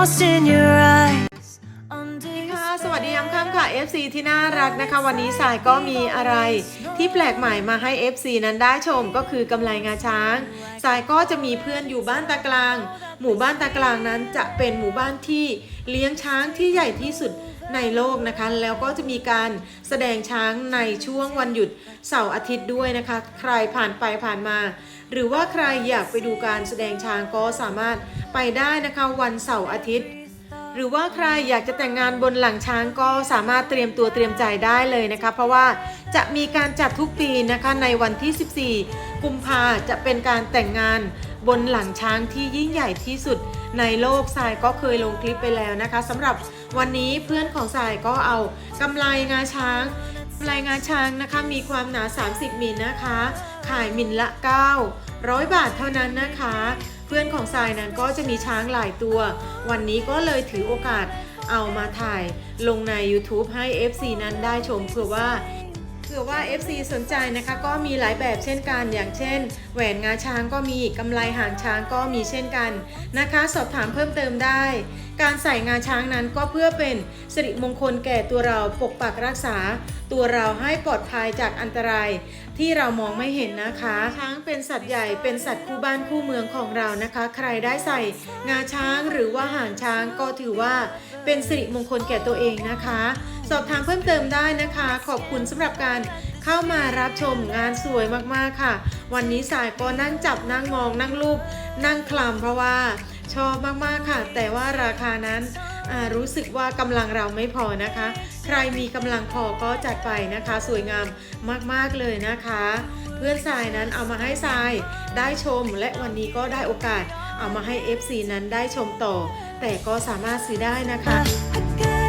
lost in your eyes. Under your ค่ะสวัสดีย้ำค่ำค่ะ FC ที่น่ารักนะคะ วันนี้สายก็มีอะไรที่แปลกใหม่มาให้ FC นั้นได้ชมก็คือกำไรงาช้าง สายก็จะมีเพื่อนอยู่บ้านตากลาง หมู่บ้านตากลางนั้นจะเป็นหมู่บ้านที่เลี้ยงช้างที่ใหญ่ที่สุด ในโลกนะคะ แล้วก็จะมีการแสดงช้างในช่วงวันหยุดเสาร์อาทิตย์ด้วยนะคะ ใครผ่านไปผ่านมา หรือว่าใครอยากไปดูการแสดงช้างก็สามารถไปได้นะคะวันเสาร์อาทิตย์ หรือว่าใครอยากจะแต่งงานบนหลังช้างก็สามารถเตรียมตัวเตรียมใจได้เลยนะคะ เพราะว่าจะมีการจัดทุกปีนะคะในวันที่ 14 กุมภาจะเป็นการแต่งงาน บนหลังช้างที่ยิ่งใหญ่ที่สุดในโลกทรายก็เคยลงคลิปไปแล้วนะคะสำหรับวันนี้เพื่อนของทรายก็เอากำไรงาช้างกำไรงาช้างนะคะมีความหนา 30 มิลนะคะ ขายมิลละ 900 บาทเท่านั้นนะคะ เพื่อนของทรายนั้นก็จะมีช้างหลายตัว วันนี้ก็เลยถือโอกาสเอามาถ่ายลงใน YouTube ให้ FC นั้นได้ชมเผื่อว่า ผื่อว่า FC สนใจนะคะก็มีหลายแบบเช่นกัน อย่างเช่น แหวนงาช้างก็มีกำไลหางช้างก็มีเช่นกันนะคะ สอบถามเพิ่มเติมได้ การใส่งาช้างนั้นก็เพื่อเป็นสิริมงคลแก่ตัวเราปกปักรักษา ตัวเราให้ปลอดภัยจากอันตรายที่เรามองไม่เห็นนะคะ ช้างเป็นสัตว์ใหญ่เป็นสัตว์คู่บ้านคู่เมืองของเรานะคะ ใครได้ใส่งาช้างหรือว่าหางช้างก็ถือว่าเป็นสิริมงคลแก่ตัวเองนะคะ สอบถามเพิ่มเติมได้นะคะ ขอบคุณสำหรับการเข้ามารับชมงานสวยมากๆค่ะ วันนี้สายก็นั่งจับนั่งมองนั่งรูปนั่งคลำเพราะว่า ชอบมากๆค่ะ แต่ว่าราคานั้นรู้สึกว่ากำลังเราไม่พอนะคะ ใครมีกำลังพอก็จัดไปนะคะ สวยงามมากๆเลยนะคะ เพื่อนสายนั้นเอามาให้ทรายได้ชมและวันนี้ก็ได้โอกาสเอามาให้ FC นั้นได้ชมต่อ แต่ก็สามารถซื้อได้นะคะ